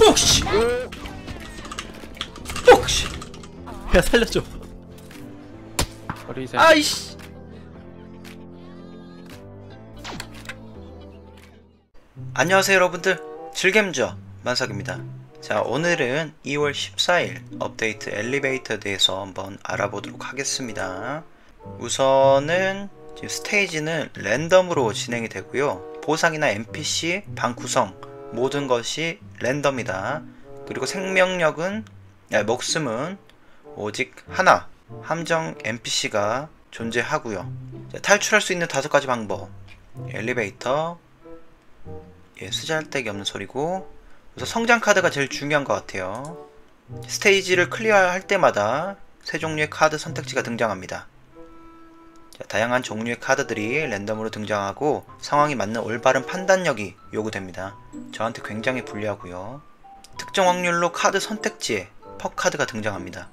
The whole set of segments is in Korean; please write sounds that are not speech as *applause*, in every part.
혹시. 혹시. 야 살려줘. 버리세요. 아이씨. 안녕하세요 여러분들. 즐겜죠 만석입니다. 자 오늘은 2월 14일 업데이트 엘리베이터에 대해서 한번 알아보도록 하겠습니다. 우선은 지금 스테이지는 랜덤으로 진행이 되고요. 보상이나 NPC, 방 구성 모든 것이 랜덤이다. 그리고 생명력은 아, 목숨은 오직 하나. 함정 NPC가 존재하고요. 자, 탈출할 수 있는 다섯 가지 방법. 엘리베이터 예, 쓰잘데기 없는 소리고 우선 성장 카드가 제일 중요한 것 같아요. 스테이지를 클리어할 때마다 세 종류의 카드 선택지가 등장합니다. 자, 다양한 종류의 카드들이 랜덤으로 등장하고 상황이 맞는 올바른 판단력이 요구됩니다. 저한테 굉장히 불리하고요. 특정 확률로 카드 선택지에 퍽 카드가 등장합니다.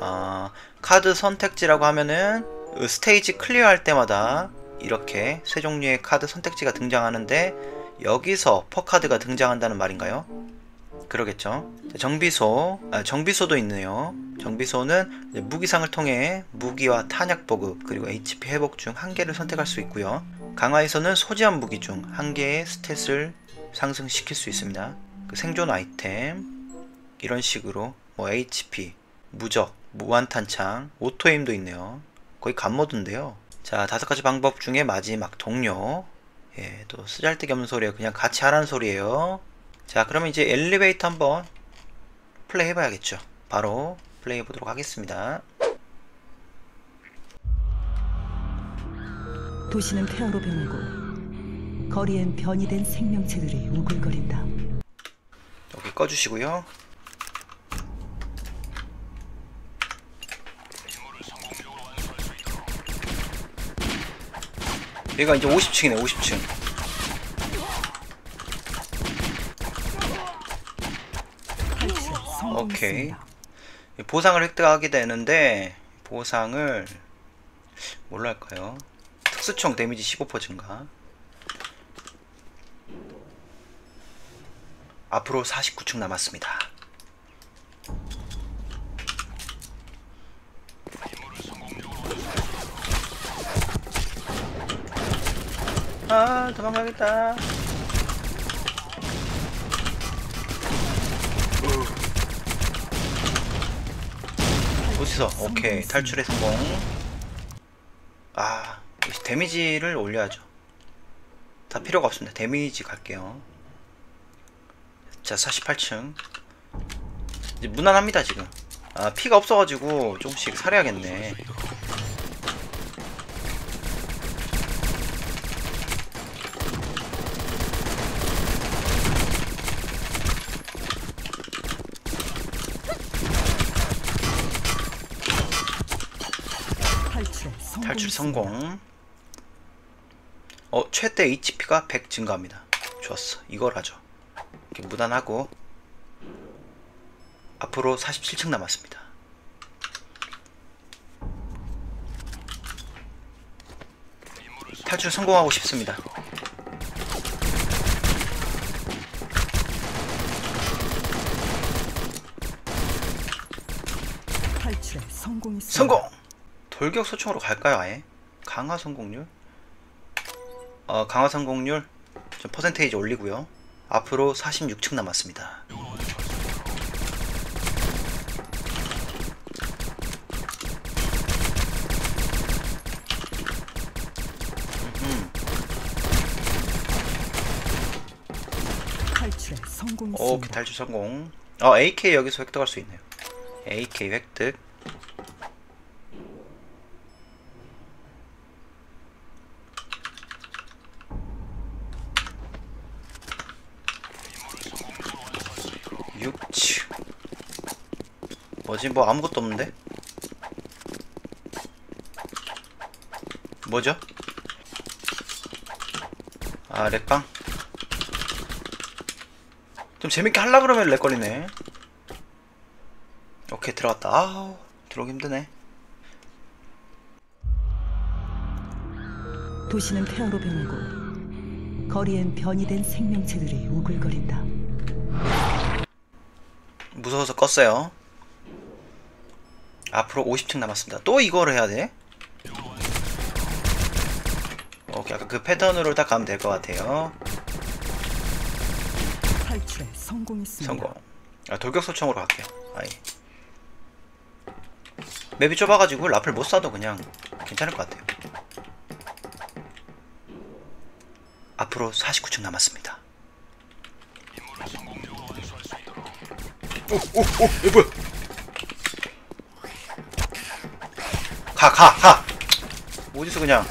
아, 카드 선택지라고 하면은 그 스테이지 클리어할 때마다 이렇게 세 종류의 카드 선택지가 등장하는데 여기서 퍼카드가 등장한다는 말인가요? 그러겠죠. 자, 정비소, 아, 정비소도 있네요. 정비소는 무기상을 통해 무기와 탄약 보급 그리고 HP 회복 중 한 개를 선택할 수 있고요. 강화에서는 소지한 무기 중 한 개의 스탯을 상승시킬 수 있습니다. 그 생존 아이템 이런 식으로 뭐 HP, 무적, 무한탄창, 오토에임도 있네요. 거의 간모드인데요. 자, 다섯 가지 방법 중에 마지막 동료. 예, 또 쓰잘데기 없는 소리예요. 그냥 같이 하라는 소리예요. 자, 그러면 이제 엘리베이터 한번 플레이 해봐야겠죠. 바로 플레이 해보도록 하겠습니다. 도시는 폐허로 변하고 거리엔 변이 된 생명체들이 우글거린다. 여기 꺼주시고요. 얘가 이제 50층이네, 50층. 탈출에 오케이. 성공했습니다. 보상을 획득하게 되는데 보상을 뭘로 할까요? 특수총 데미지 15% 증가 앞으로 49층 남았습니다 아 도망가겠다 어디서? 오케이. 탈출에 성공. 아 데미지를 올려야죠. 다 필요가 없습니다. 데미지 갈게요. 자 48층. 이제 무난합니다 지금. 아 피가 없어가지고 조금씩 살해야겠네 탈출. 성공 어 최대 HP가 100 증가합니다 좋았어 이걸 하죠 이렇게 무난하고 앞으로 47층 남았습니다 탈출 성공하고 싶습니다. 성공! 돌격 소총으로 갈까요 아예? 강화 성공률? 어 강화 성공률 좀 퍼센테이지 올리고요 앞으로 46층 남았습니다 음, 오케이. 탈출 성공 어 AK 여기서 획득할 수 있네요 AK 획득 육층 뭐지 뭐 아무것도 없는데 뭐죠 아 렉방 좀 재밌게 하려 그러면 렉 걸리네. 오케이 들어갔다. 아우 들어오기 힘드네. 도시는 폐허로 변하고 거리엔 변이 된 생명체들이 우글거린다. 무서워서 껐어요. 앞으로 50층 남았습니다. 또 이거를 해야 돼? 오케이, 아까 그 패턴으로 딱 가면 될 것 같아요. 탈출에 성공했습니다. 성공. 아, 돌격 소총으로 갈게요. 아예. 맵이 좁아가지고 라플 못 쏴도 그냥 괜찮을 것 같아요. 앞으로 49층 남았습니다. 오, 오, 오, 얘 뭐야? 가, 가, 가! 어디서 그냥.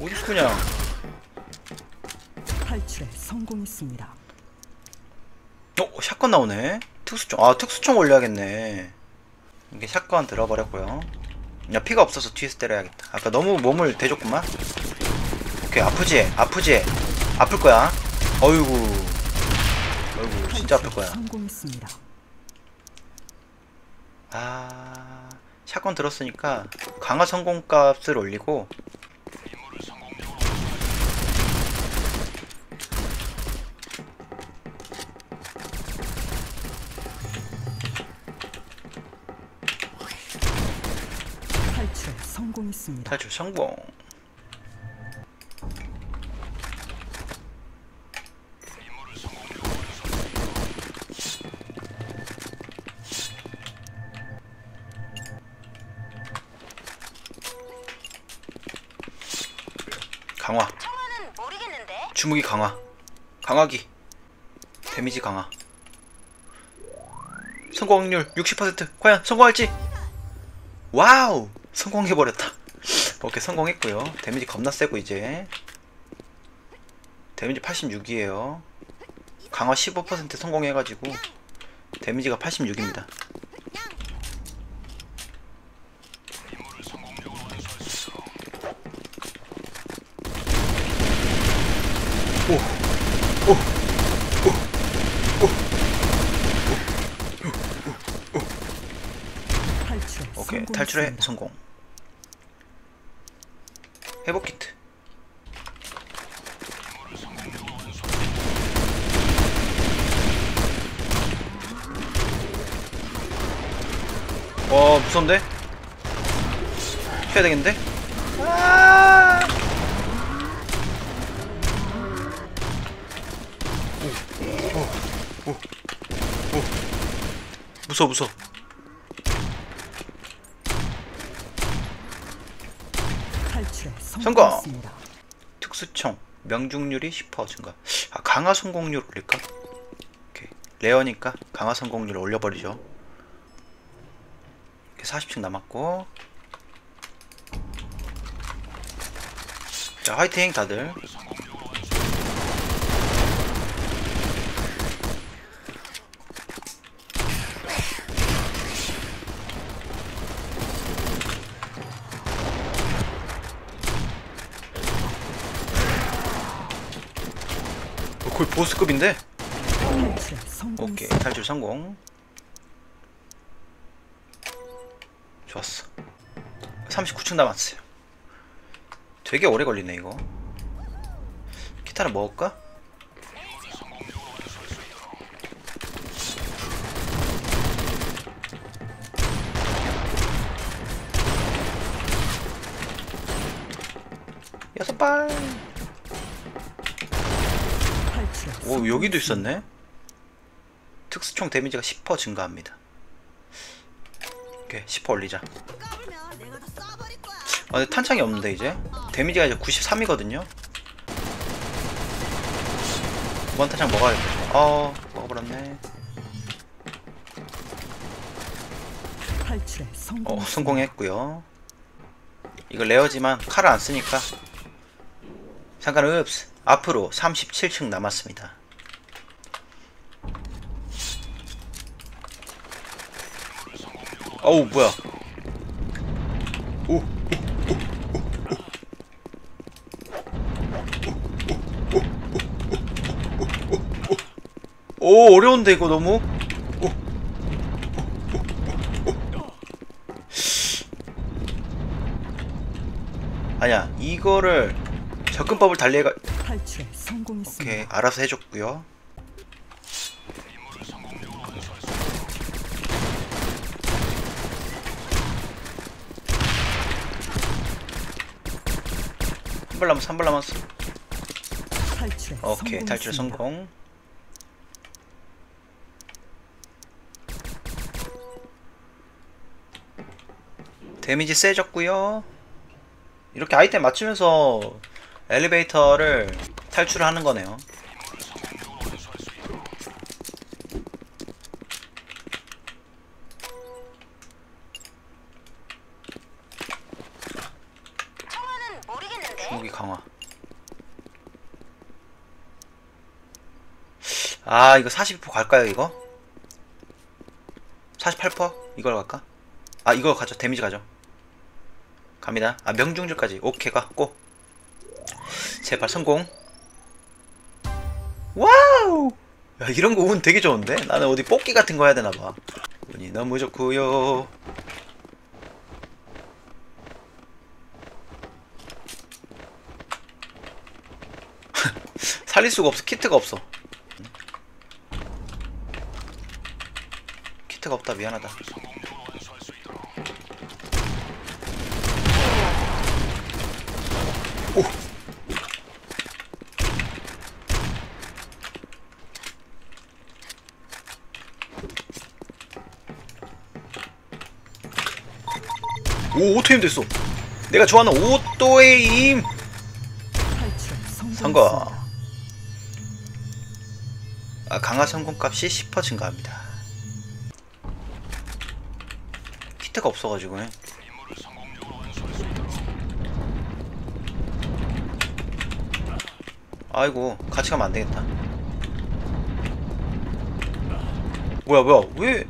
어디서 그냥. 탈출에 성공했습니다. 어, 샷건 나오네. 특수총. 아, 특수총 올려야겠네. 이게 샷건 들어버렸고요. 야, 피가 없어서 뒤에서 때려야겠다. 아까 너무 몸을 대줬구만. 오케이, 아프지? 아프지? 아플 거야. 어이구. 어이구, 진짜 아플 거야. 성공했습니다. 아, 샷건 들었으니까 강화 성공 값을 올리고 탈출에 성공했습니다. 탈출 성공. 주무기 강화. 강화기. 데미지 강화. 성공 확률 60%. 과연 성공할지? 와우! 성공해버렸다. 오케이, 성공했고요. 데미지 겁나 세고, 이제. 데미지 86이에요. 강화 15% 성공해가지고, 데미지가 86입니다. 탈출에 오케이, 성공했습니다. 성공. 회복 키트. 와, 무서운데? 피해야 되겠는데? 아! 오, 오, 오, 오. 무서워, 무서워. 성공! 특수총 명중률이 10% 증가. 아 강화 성공률 올릴까? 오케이. 레어니까 강화 성공률 올려버리죠. 이렇게 40층 남았고. 자 화이팅 다들. 보스급인데? 오케이. 탈출 성공 좋았어 39층 남았어요 되게 오래 걸리네 이거 기타를 먹을까? 여섯 발. 오 여기도. 있었네. 특수총 데미지가 10% 증가합니다. 오케이 10% 올리자. 아 근데 탄창이 없는데 이제 데미지가 이제 93이거든요. 이번 탄창 먹어야겠다. 어 먹어버렸네. 어 성공. 성공했고요. 이거 레어지만 칼을 안 쓰니까 상관없어. 앞으로 37층 남았습니다. 어우 뭐야? 오, 오, 오, 오, 오. 오, 오, 오, 오, 오, 오. 오 어려운데 이거 너무? 아니야 이거를 접근법을 달리해가. 오케이 알아서 해줬고요 한발 남았어 한발 남았어. 탈출에 오케이 탈출. 성공. 데미지 세졌고요. 이렇게 아이템 맞추면서 엘리베이터를 탈출하는 거네요 청아는 모르겠는데. 중국이 강화 아 이거 42% 갈까요 이거? 48% 이걸 갈까? 아 이거 가죠. 데미지 가죠. 갑니다. 아 명중률까지. 오케이 가고. 제발 성공. 와우! 야 이런 거 운 되게 좋은데? 나는 어디 뽑기 같은 거 해야 되나봐. 운이 너무 좋고요. *laughs* 살릴 수가 없어. 키트가 없어 키트가 없다 미안하다 오 오, 오토임 됐어. 내가 좋아하는 오토의 성공했습니다. 성공. 아, 강화 성공값이 10% 증가합니다. 키트가 없어가지고. 아이고, 같이 가면 안 되겠다. 뭐야, 뭐야, 왜?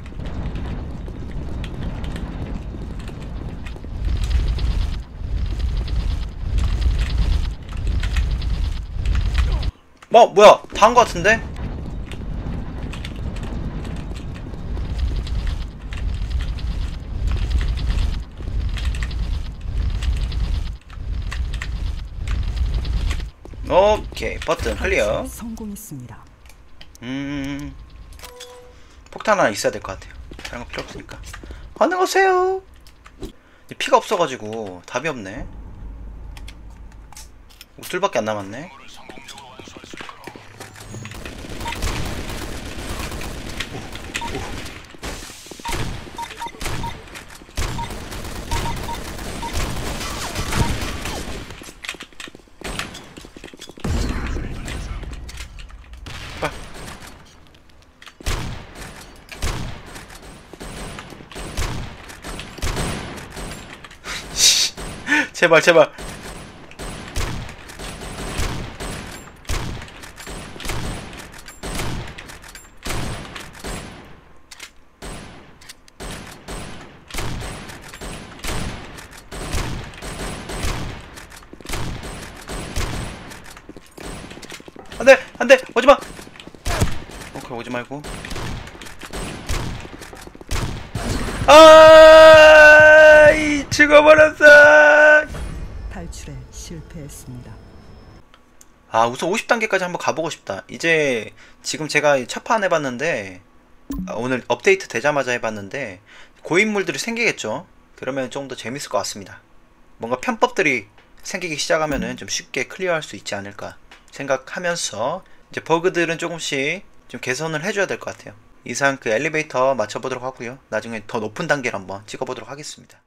뭐, 뭐야, 다 한 거 같은데? 오케이 버튼 클리어. 성공했습니다. 음 폭탄 하나 있어야 될 것 같아요. 다른 거 필요 없으니까. 어느 오세요. 피가 없어가지고 답이 없네. 둘밖에 안 남았네 빨리. 제발 제발. 안돼 안돼 오지마. 오케이 오지 말고. 아이 죽어버렸어 탈출에 실패했습니다. 아 우선 50단계까지 한번 가보고 싶다. 이제 지금 제가 첫판 해봤는데 아, 오늘 업데이트 되자마자 해봤는데 고인물들이 생기겠죠? 그러면 좀 더 재밌을 것 같습니다. 뭔가 편법들이 생기기 시작하면은 좀 쉽게 클리어할 수 있지 않을까 생각하면서 이제 버그들은 조금씩 좀 개선을 해줘야 될 것 같아요. 이상 그 엘리베이터 맞춰보도록 하고요. 나중에 더 높은 단계를 한번 찍어보도록 하겠습니다